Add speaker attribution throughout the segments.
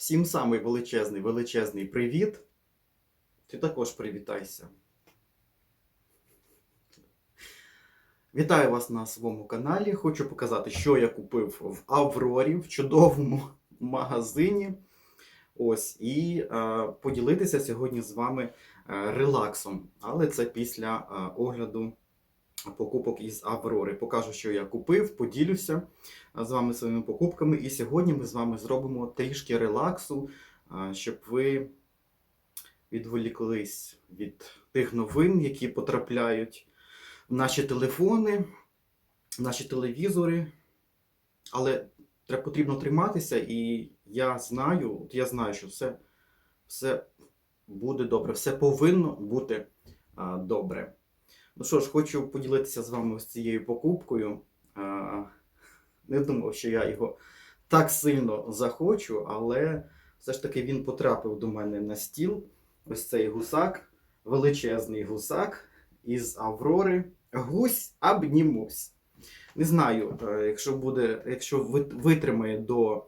Speaker 1: Всім самий величезний, величезний привіт. Ти також привітайся. Вітаю вас на своєму каналі. Хочу показати, що я купив в Аврорі, в чудовому магазині. Ось, і е, поділитися сьогодні з вами е, релаксом. Але це після е, огляду покупок із Аврори. Покажу, що я купив, поділюся з вами своїми покупками. І сьогодні ми з вами зробимо трішки релаксу, щоб ви відволіклись від тих новин, які потрапляють в наші телефони, в наші телевізори. Але треба потрібно триматися, і я знаю, от я знаю, що все, все буде добре, все повинно бути добре. Ну що ж, хочу поділитися з вами ось цією покупкою. Не думав, що я його так сильно захочу, але все ж таки він потрапив до мене на стіл. Ось цей гусак, величезний гусак із Аврори. Гусь обнімусь. Не знаю, е, якщо буде, якщо витримає до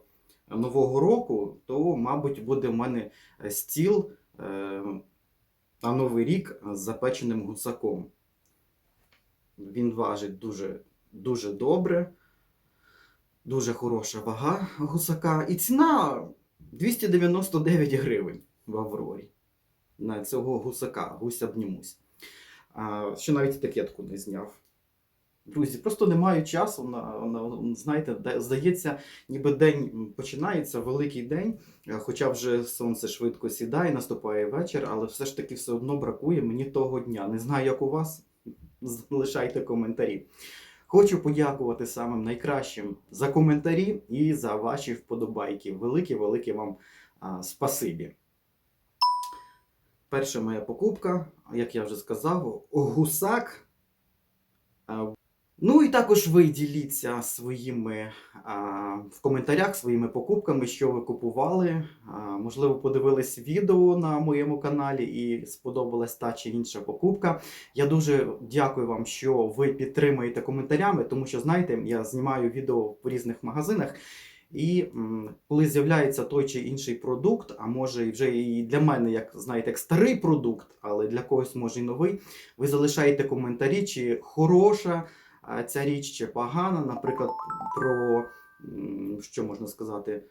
Speaker 1: Нового року, то, мабуть, буде в мене стіл е, на Новий рік з запеченим гусаком. Він важить дуже, дуже добре, дуже хороша вага гусака. І ціна 299 гривень в Аврорі на цього гусака, гусь обнімусь. А, ще навіть етикетку не зняв. Друзі, просто не маю часу на, на знаєте, здається, ніби день починається, великий день, е, хоча вже сонце швидко сідає, наступає вечір, але все ж таки все одно бракує мені того дня. Не знаю, як у вас. Залишайте коментарі. Хочу подякувати самим найкращим за коментарі і за ваші вподобайки. Велике-велике вам а, спасибі. Перша моя покупка, як я вже сказав, гусак. Ну і також ви діліться своїми а, в коментарях своїми покупками, що ви купували. А, можливо, подивились відео на моєму каналі і сподобалась та чи інша покупка. Я дуже дякую вам, що ви підтримуєте коментарями, тому що знаєте, я знімаю відео в різних магазинах. І коли з'являється той чи інший продукт, а може вже і для мене, як знаєте, як старий продукт, але для когось може і новий, ви залишаєте коментарі, чи хороша ця річ, чи погана, наприклад, про що можна сказати,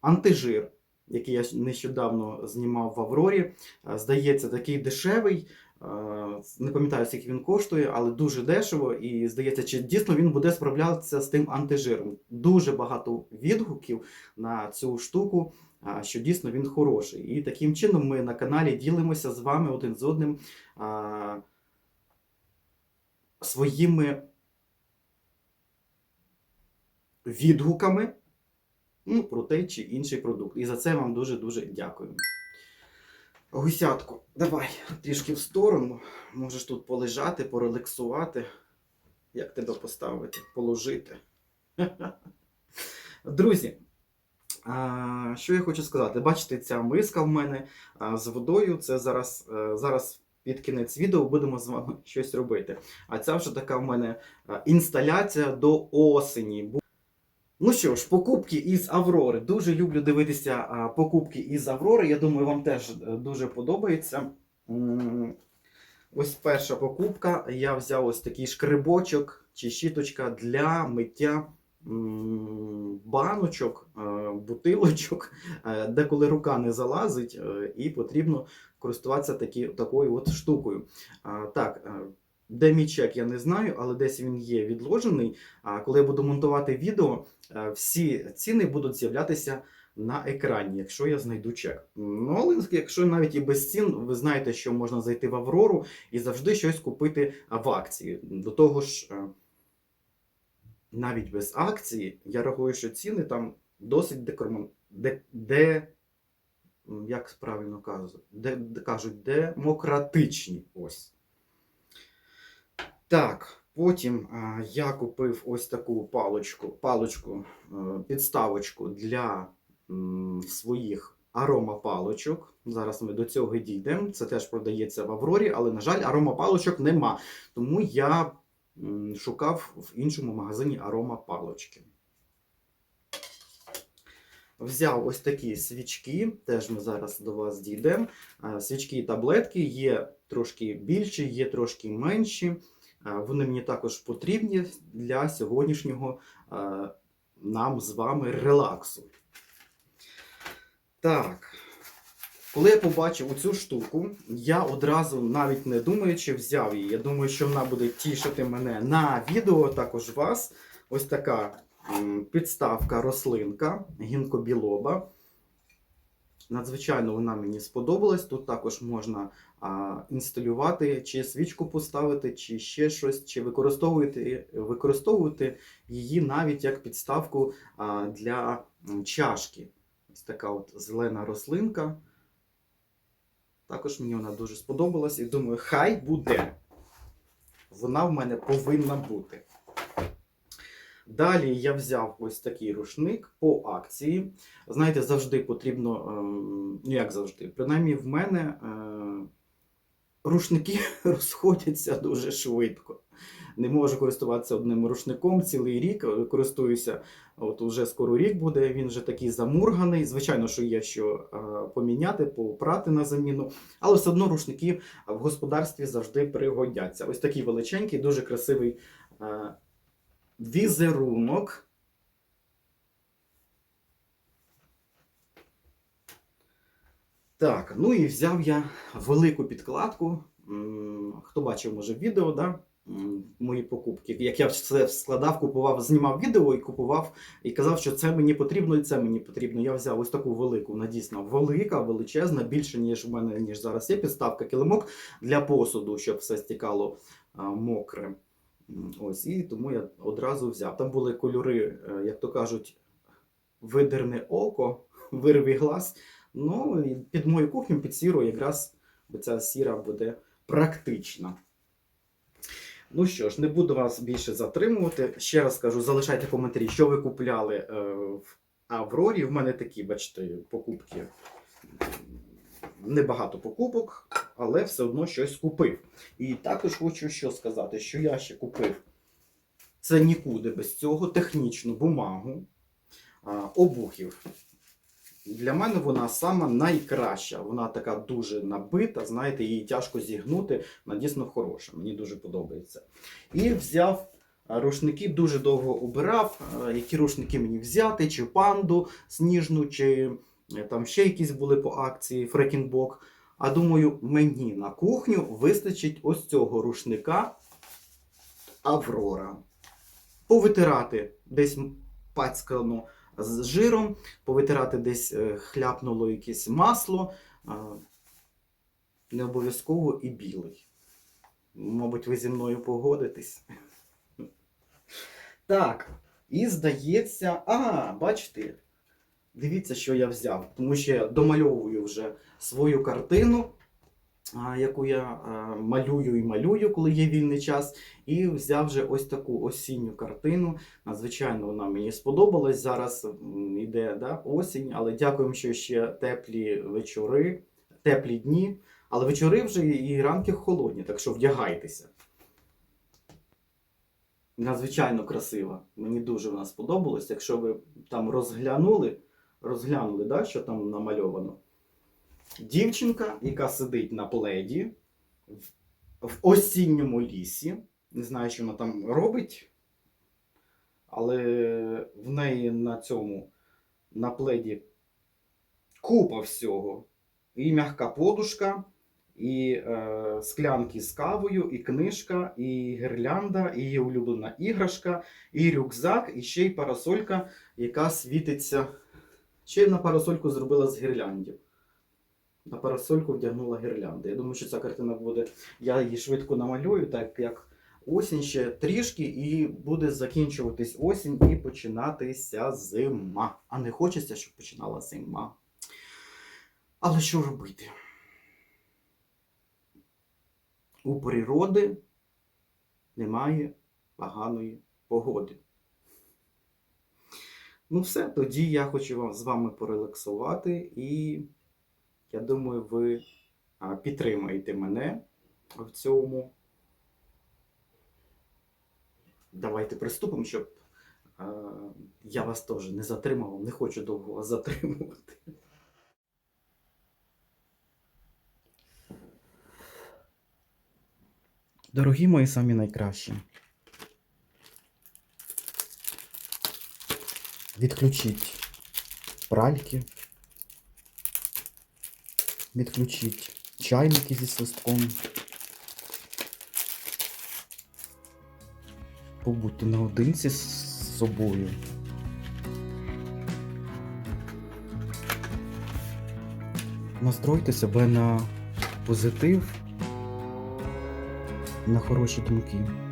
Speaker 1: антижир, який я нещодавно знімав в Аврорі. Здається, такий дешевий. Не пам'ятаю, скільки він коштує, але дуже дешево. І здається, чи дійсно він буде справлятися з тим антижиром. Дуже багато відгуків на цю штуку, що дійсно він хороший. І таким чином ми на каналі ділимося з вами один з одним своїми відгуками ну, про той чи інший продукт. І за це вам дуже-дуже дякую. Гусятку, давай трішки в сторону. Можеш тут полежати, порелаксувати. Як тебе поставити, положити. Друзі, що я хочу сказати? Бачите, ця миска в мене з водою. Це зараз, е, зараз під кінець відео будемо з вами щось робити. А ця вже така в мене інсталяція до осені. Ну що ж, покупки із Аврори. Дуже люблю дивитися покупки із Аврори. Я думаю, вам теж е, дуже подобається. Ось перша покупка. Я взяв ось такий шкребочок чи щіточка для миття баночок, е, бутилочок, е, деколи рука не залазить, е, і потрібно користуватися такі, такою от штукою. Так, де мій чек, я не знаю, але десь він є відложений. А коли я буду монтувати відео, всі ціни будуть з'являтися на екрані, якщо я знайду чек. Ну, але якщо навіть і без цін, ви знаєте, що можна зайти в Аврору і завжди щось купити в акції. До того ж, навіть без акції, я рахую, що ціни там досить декормон... де... де... як правильно кажуть, де... де- кажуть, демократичні. Ось. Так, потім а, я купив ось таку паличку, паличку, е, підставочку для м, своїх аромапалочок. Зараз ми до цього дійдемо. Це теж продається в Аврорі, але, на жаль, аромапалочок нема. Тому я шукав в іншому магазині аромапалочки. взяв ось такі свічки, теж ми зараз до вас дійдемо. Е, Свічки і таблетки є трошки більші, є трошки менші. Е, Вони мені також потрібні для сьогоднішнього е, нам з вами релаксу. Так. Коли я побачив оцю штуку, я одразу, навіть не думаючи, взяв її. Я думаю, що вона буде тішити мене на відео, також вас. Ось така підставка рослинка гінкобілоба. Надзвичайно вона мені сподобалась. Тут також можна а, інсталювати, чи свічку поставити, чи ще щось, чи використовувати, використовувати її навіть як підставку а, для чашки. Ось така от зелена рослинка. Також мені вона дуже сподобалась і думаю, хай буде. Вона в мене повинна бути. Далі я взяв ось такий рушник по акції. Знаєте, завжди потрібно, ем, ну як завжди, принаймні в мене е, рушники розходяться дуже швидко. Не можу користуватися одним рушником цілий рік. е, Користуюся, от уже скоро рік буде, він вже такий замурганий. Звичайно, що є що поміняти, попрати на заміну, але все одно рушники в господарстві завжди пригодяться. Ось такий величенький, дуже красивий візерунок. Так, ну і взяв я велику підкладку. Хто бачив, може, відео, да? мої покупки. Як я все складав, купував, знімав відео і купував, і казав, що це мені потрібно, і це мені потрібно. Я взяв ось таку велику, вона дійсно велика, величезна, більше, ніж в мене, ніж зараз є підставка килимок для посуду, щоб все стікало мокре. Ось, і тому я одразу взяв. Там були кольори, е, як то кажуть, видерне око, вирві глаз. Ну, і під мою кухню, під сіру, якраз ця сіра буде практична. Ну що ж, не буду вас більше затримувати. Ще раз кажу, залишайте коментарі, що ви купляли е, в Аврорі. В мене такі, бачите, покупки. Небагато покупок, але все одно щось купив. І також хочу що сказати, що я ще купив. Це нікуди без цього технічну бумагу обухів. Для мене вона сама найкраща. Вона така дуже набита, знаєте, її тяжко зігнути. Вона дійсно хороша, мені дуже подобається. І взяв рушники, дуже довго обирав, які рушники мені взяти, чи панду сніжну, чи е, там ще якісь були по акції фрекінбок. А думаю, мені на кухню вистачить ось цього рушника Аврора. Повитирати десь пацькано з жиром, повитирати десь е, хляпнуло якесь масло. Не обов'язково і білий. Мабуть, ви зі мною погодитесь. Так, і здається. А, бачите, дивіться, що я взяв. Тому що я домальовую вже свою картину, яку я малюю і малюю, коли є вільний час. І взяв вже ось таку осінню картину. Надзвичайно вона мені сподобалась. Зараз м, іде да, осінь, але дякуємо, що ще теплі вечори, теплі дні. Але вечори вже і ранки холодні, так що вдягайтеся. Надзвичайно красива. Мені дуже вона сподобалась. Якщо ви там розглянули, розглянули, да, що там намальовано. Дівчинка, яка сидить на пледі в, осінньому лісі. Не знаю, що вона там робить, але в неї на цьому на пледі купа всього. І м'яка подушка, і е, склянки з кавою, і книжка, і гірлянда, і її улюблена іграшка, і рюкзак, і ще й парасолька, яка світиться. Ще на парасольку зробила з гірляндів. На парасольку вдягнула гірлянди. Я думаю, що ця картина буде. Я її швидко намалюю, так як осінь ще трішки, і буде закінчуватись осінь і починатися зима. А не хочеться, щоб починала зима. Але що робити? У природи немає поганої погоди. Ну все, тоді я хочу вам з вами порелаксувати, і я думаю, ви підтримаєте мене в цьому. Давайте приступимо, щоб Я вас теж не затримав, не хочу довго вас затримувати. Дорогі мої самі найкращі. Відключіть пральки. Відключіть чайники зі свистком. Побудьте наодинці з собою. Настройте себе на позитив, на хороші думки.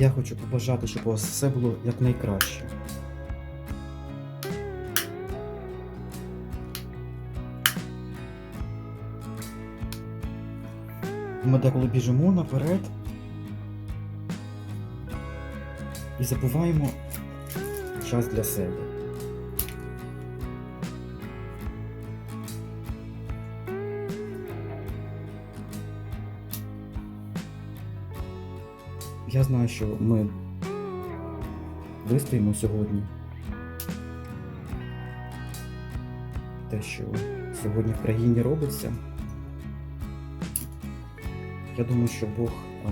Speaker 1: Я хочу побажати, щоб у вас все було якнайкраще. Ми деколи біжимо наперед і забуваємо час для себе. Я знаю, що ми вистоїмо сьогодні. Те, що сьогодні в країні робиться. Я думаю, що Бог а,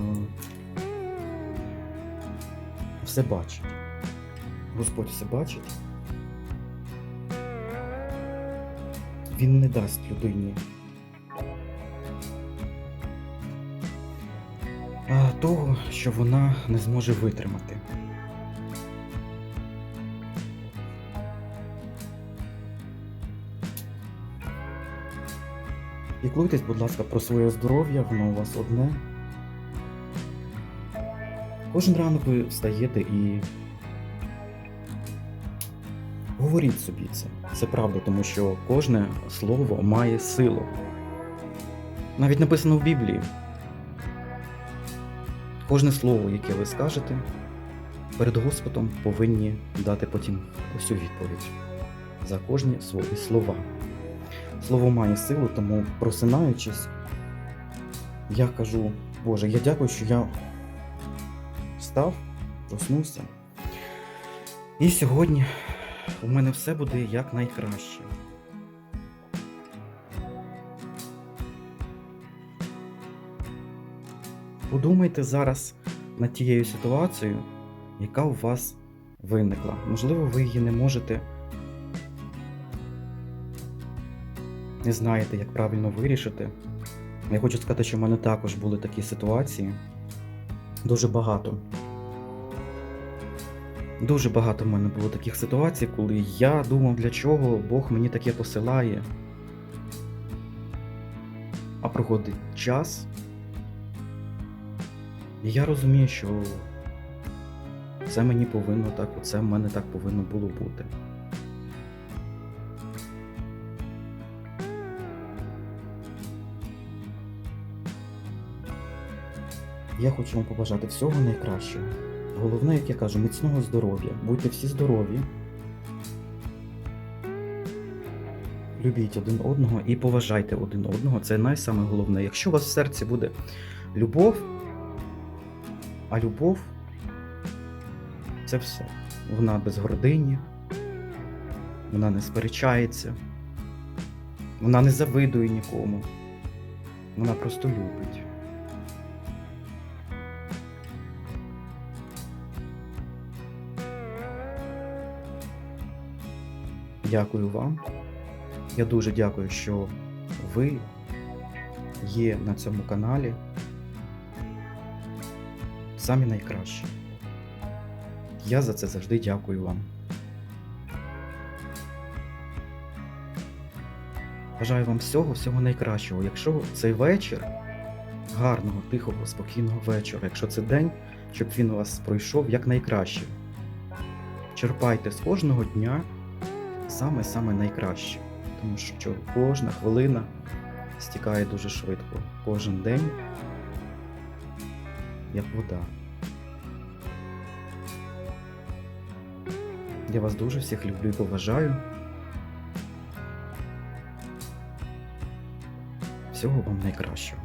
Speaker 1: все бачить. Господь все бачить. Він не дасть людині того, що вона не зможе витримати. Піклуйтесь, будь ласка, про своє здоров'я, воно у вас одне. Кожен ранок ви встаєте і говоріть собі це. Це правда, тому що кожне слово має силу. Навіть написано в Біблії. Кожне слово, яке ви скажете, перед Господом повинні дати потім усю відповідь за кожні свої слова. Слово має силу, тому просинаючись, я кажу, Боже, я дякую, що я встав, проснувся. І сьогодні у мене все буде якнайкраще. Подумайте зараз над тією ситуацією, яка у вас виникла. Можливо, ви її не можете не знаєте, як правильно вирішити. Я хочу сказати, що в мене також були такі ситуації. Дуже багато. Дуже багато в мене було таких ситуацій, коли я думав, для чого Бог мені таке посилає. А проходить час. І я розумію, що це мені повинно так, це в мене так повинно було бути. Я хочу вам побажати всього найкращого. Головне, як я кажу, міцного здоров'я. Будьте всі здорові. Любіть один одного і поважайте один одного. Це найсаме головне. Якщо у вас в серці буде любов, а любов це все. Вона без гордині, вона не сперечається, вона не завидує нікому. Вона просто любить. Дякую вам. Я дуже дякую, що ви є на цьому каналі. Самі найкращі. Я за це завжди дякую вам. Бажаю вам всього, всього найкращого. Якщо цей вечір, гарного, тихого, спокійного вечора, якщо це день, щоб він у вас пройшов якнайкраще. Черпайте з кожного дня саме-саме найкраще. Тому що кожна хвилина стікає дуже швидко. Кожен день як вода. Я вас дуже всіх люблю і поважаю. Всього вам найкращого.